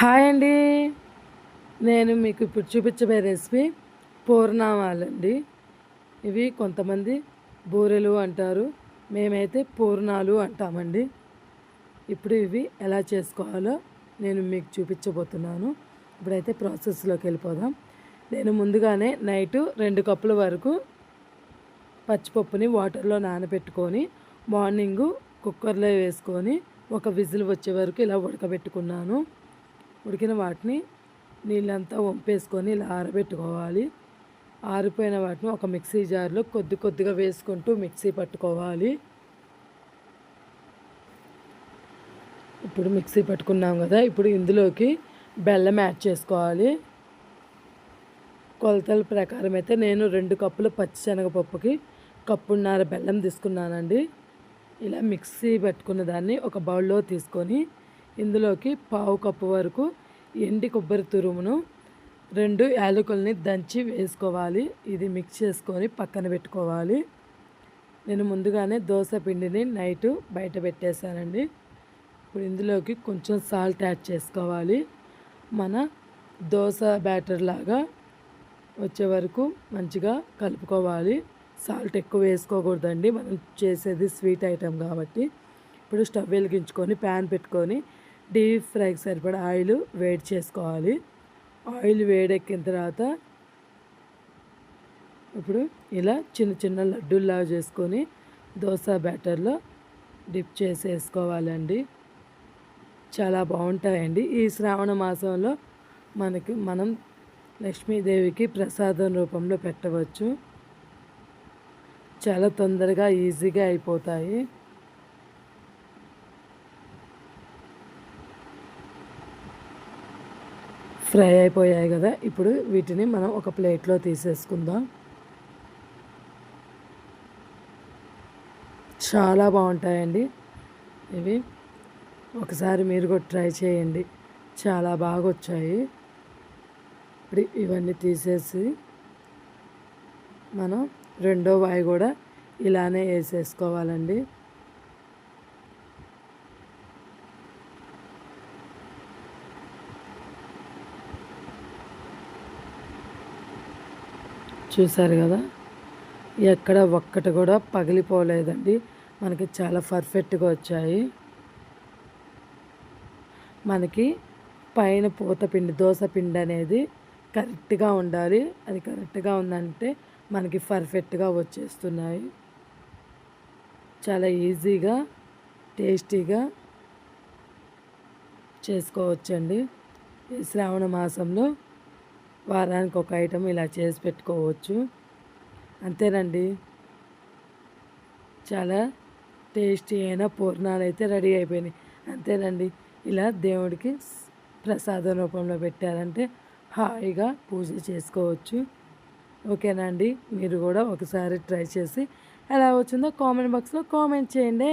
Hi అండి. నేను మీకు ఇప్పుడు చూపించబోయే రెసిపీ పూర్ణామాలండి ఇవి కొంతమంది బూరెలు అంటారు. మేమైతే పూర్ణాలు అంటామండి. ఇప్పుడు ఇవి ఎలా చేసుకోవాలో నేను మీకు చూపించబోతున్నాను. ఇప్పుడైతే ప్రాసెస్లోకి వెళ్ళిపోదాం. నేను ముందుగానే నైటు రెండు కప్పుల వరకు పచ్చిపప్పుని వాటర్లో నానబెట్టుకొని మార్నింగు కుక్కర్లో వేసుకొని ఒక విజిల్ వచ్చే వరకు ఇలా ఉడకబెట్టుకున్నాను. ఉడికిన వాటిని నీళ్ళంతా వంపేసుకొని ఇలా ఆరబెట్టుకోవాలి. ఆరిపోయిన వాటిని ఒక మిక్సీ జార్లో కొద్ది కొద్దిగా వేసుకుంటూ మిక్సీ పట్టుకోవాలి. ఇప్పుడు మిక్సీ పట్టుకున్నాం కదా ఇప్పుడు ఇందులోకి బెల్లం యాడ్ చేసుకోవాలి. కొలతల ప్రకారం అయితే నేను రెండు కప్పుల పచ్చిశనగపప్పుకి కప్పున్నర బెల్లం తీసుకున్నానండి. ఇలా మిక్సీ పెట్టుకున్న దాన్ని ఒక బౌల్లో తీసుకొని ఇందులోకి పావు కప్పు వరకు ఎండి కొబ్బరి తురుమును రెండు యాలకుల్ని దంచి వేసుకోవాలి. ఇది మిక్స్ చేసుకొని పక్కన పెట్టుకోవాలి. నేను ముందుగానే దోశ పిండిని నైట్ బయట పెట్టేశానండి. ఇప్పుడు ఇందులోకి కొంచెం సాల్ట్ యాడ్ చేసుకోవాలి. మన దోశ బ్యాటర్ లాగా వచ్చే వరకు మంచిగా కలుపుకోవాలి. సాల్ట్ ఎక్కువ వేసుకోకూడదండి. మనం చేసేది స్వీట్ ఐటెం కాబట్టి. ఇప్పుడు స్టవ్ వెలిగించుకొని ప్యాన్ పెట్టుకొని డీప్ ఫ్రైకి సరిపడా ఆయిల్ వేడి చేసుకోవాలి. ఆయిల్ వేడెక్కిన తర్వాత ఇప్పుడు ఇలా చిన్న చిన్న లడ్డూల్లా చేసుకొని దోశ బ్యాటర్లో డిప్ చేసేసుకోవాలండి. చాలా బాగుంటాయండి. ఈ శ్రావణ మాసంలో మనకి మనం లక్ష్మీదేవికి ప్రసాదం రూపంలో పెట్టవచ్చు. చాలా తొందరగా ఈజీగా అయిపోతాయి. ఫ్రై అయిపోయాయి కదా ఇప్పుడు వీటిని మనం ఒక ప్లేట్లో తీసేసుకుందాం. చాలా బాగుంటాయండి. ఇవి ఒకసారి మీరు కూడా ట్రై చేయండి. చాలా బాగా వచ్చాయి. ఇప్పుడు ఇవన్నీ తీసేసి మనం రెండో వాయి కూడా ఇలానే వేసేసుకోవాలండి. చూసారు కదా? ఎక్కడ ఒక్కటి కూడా పగిలిపోలేదండి. మనకి చాలా పర్ఫెక్ట్గా వచ్చాయి. మనకి పైన పూత పిండి పిండి అనేది కరెక్ట్గా ఉండాలి. అది కరెక్ట్గా ఉందంటే మనకి పర్ఫెక్ట్గా వచ్చేస్తున్నాయి. చాలా ఈజీగా టేస్టీగా చేసుకోవచ్చండి. ఈ శ్రావణ మాసంలో వారానికి ఒక ఐటెం ఇలా చేసి పెట్టుకోవచ్చు. అంతేనండి. చాలా టేస్టీ అయిన పూర్ణాలు అయితే రెడీ అయిపోయినాయి. అంతేనండి. ఇలా దేవుడికి ప్రసాదం రూపంలో పెట్టారంటే హాయిగా పూజ చేసుకోవచ్చు. ఓకేనా అండి? మీరు కూడా ఒకసారి ట్రై చేసి ఎలా వచ్చిందో కామెంట్ బాక్స్లో కామెంట్ చేయండి.